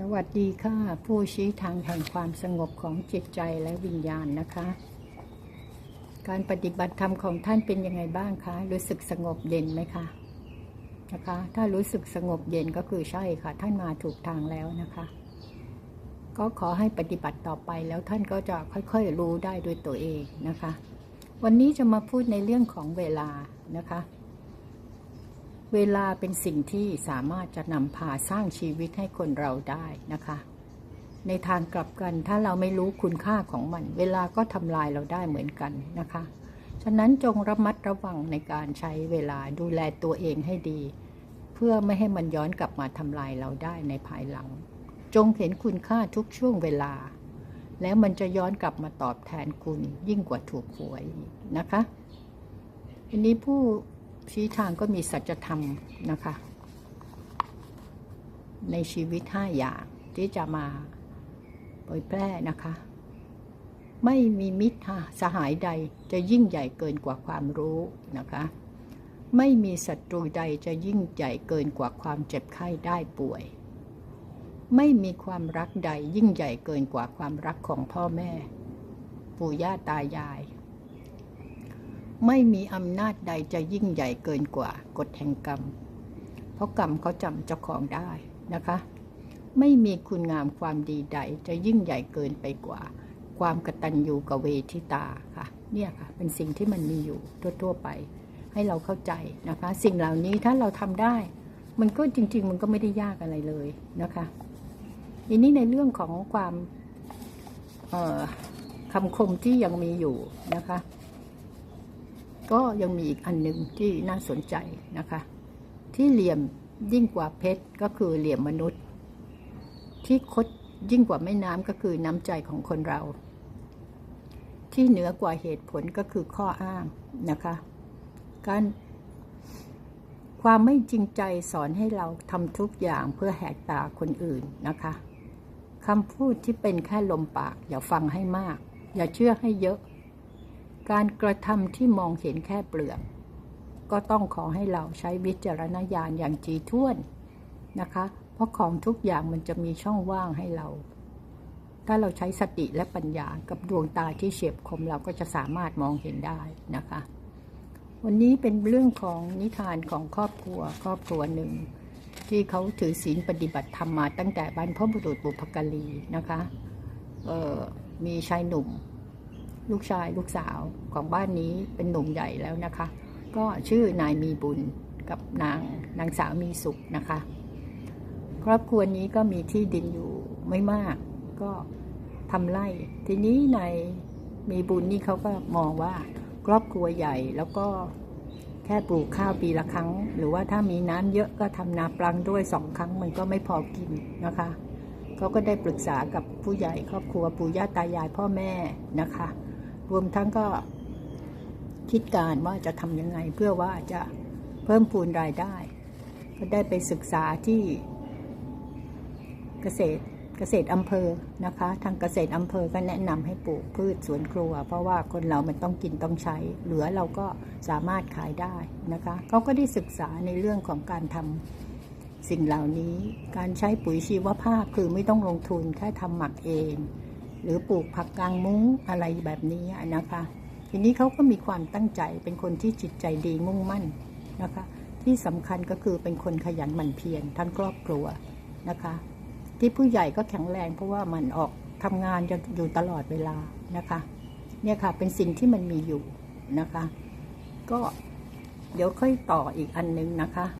สวัสดีค่ะ ผู้ชี้ทางแห่งความสงบของจิตใจและวิญญาณนะคะ การปฏิบัติธรรมของท่านเป็นยังไงบ้างคะ รู้สึกสงบเย็นไหมคะนะคะ ถ้ารู้สึกสงบเย็นก็คือใช่ค่ะ ท่านมาถูกทางแล้วนะคะ ก็ขอให้ปฏิบัติต่อไปแล้วท่านก็จะค่อยๆรู้ได้ด้วยตัวเองนะคะ วันนี้จะมาพูดในเรื่องของเวลานะคะ เวลาเป็นสิ่งที่สามารถจะนำพาสร้างชีวิตให้คนเราได้นะคะ ในทางกลับกันถ้าเราไม่รู้คุณค่าของมัน เวลาก็ทำลายเราได้เหมือนกันนะคะ ฉะนั้นจงระมัดระวังในการใช้เวลาดูแลตัวเองให้ดี เพื่อไม่ให้มันย้อนกลับมาทำลายเราได้ในภายหลัง จงเห็นคุณค่าทุกช่วงเวลา แล้วมันจะย้อนกลับมาตอบแทนคุณยิ่งกว่าถูกหวยนะคะทีนี้ผู้ ชี้ทางก็มีสัจธรรมนะคะ ในชีวิตห้าอย่างที่จะมาเผยแพร่นะคะ ไม่มีมิตรสหายใดจะยิ่งใหญ่เกินกว่าความรู้นะคะ ไม่มีศัตรูใดจะยิ่งใหญ่เกินกว่าความเจ็บไข้ได้ป่วย ไม่มีความรักใดยิ่งใหญ่เกินกว่าความรักของพ่อแม่ ปู่ย่าตายาย ไม่มีอำนาจใดจะยิ่งใหญ่เกินกว่ากฎแห่งกรรม เพราะกรรมเขาจำเจ้าของได้นะคะ ไม่มีคุณงามความดีใดจะยิ่งใหญ่เกินไปกว่า ความกตัญญูกเวทิตาค่ะ เนี่ยค่ะ เป็นสิ่งที่มันมีอยู่ทั่วๆไป ให้เราเข้าใจนะคะ สิ่งเหล่านี้ถ้าเราทำได้ มันก็จริง ๆ มันก็ไม่ได้ยากอะไรเลยนะคะทีนี้ในเรื่องของความคำคมที่ยังมีอยู่นะคะ ก็ยังมีอีกอันหนึ่งที่น่าสนใจนะคะ ที่เหลี่ยมยิ่งกว่าเพชรก็คือเหลี่ยมมนุษย์ ที่คดยิ่งกว่าแม่น้ำก็คือน้ำใจของคนเรา ที่เหนือกว่าเหตุผลก็คือข้ออ้างนะคะ การความไม่จริงใจสอนให้เราทำทุกอย่างเพื่อแหกตาคนอื่นนะคะคำพูดที่เป็นแค่ลมปาก อย่าฟังให้มาก อย่าเชื่อให้เยอะ การกระทำที่มองเห็นแค่เปลือก ก็ต้องขอให้เราใช้วิจารณญาณอย่างจีท่วนนะคะ เพราะของทุกอย่างมันจะมีช่องว่างให้เรา ถ้าเราใช้สติและปัญญากับดวงตาที่เฉียบคมเราก็จะสามารถมองเห็นได้นะคะ วันนี้เป็นเรื่องของนิทานของครอบครัวครอบครัวหนึ่ง ที่เขาถือศีลปฏิบัติธรรมมาตั้งแต่บรรพบุรุษบุพการีนะคะมีชายหนุ่ม ลูกชายลูกสาวของบ้านนี้เป็นหนุ่มใหญ่แล้วนะคะ ก็ชื่อนายมีบุญกับนางนางสาวมีสุขนะคะ ครอบครัวนี้ก็มีที่ดินอยู่ไม่มาก ก็ทำไร่ ทีนี้นายมีบุญนี่เขาก็มองว่าครอบครัวใหญ่แล้วก็แค่ปลูกข้าวปีละครั้ง หรือว่าถ้ามีน้ำเยอะก็ทำนาปลังด้วยสองครั้งมันก็ไม่พอกินนะคะเขาก็ได้ปรึกษากับผู้ใหญ่ครอบครัวปู่ย่าตายายพ่อแม่นะคะ รวมทั้งก็คิดการว่าจะทำยังไงเพื่อว่าจะเพิ่มพูนรายได้ ก็ได้ไปศึกษาที่เกษตรเกษตรอำเภอนะคะ ทางเกษตรอำเภอก็แนะนำให้ปลูกพืชสวนครัว เพราะว่าคนเรามันต้องกินต้องใช้ เหลือเราก็สามารถขายได้นะคะเขาก็ได้ศึกษาในเรื่องของการทำสิ่งเหล่านี้ การใช้ปุ๋ยชีวภาพคือไม่ต้องลงทุนแค่ทำหมักเอง หรือปลูกผักกลางมุ้งอะไรแบบนี้นะคะ ทีนี้เขาก็มีความตั้งใจเป็นคนที่จิตใจดีมุ่งมั่นนะคะ ที่สำคัญก็คือเป็นคนขยันหมั่นเพียรทั้งครอบครัวนะคะ ที่ผู้ใหญ่ก็แข็งแรงเพราะว่ามันออกทำงานจะอยู่ตลอดเวลานะคะ เนี่ยค่ะเป็นสิ่งที่มันมีอยู่นะคะ ก็เดี๋ยวค่อยต่ออีกอันนึงนะคะ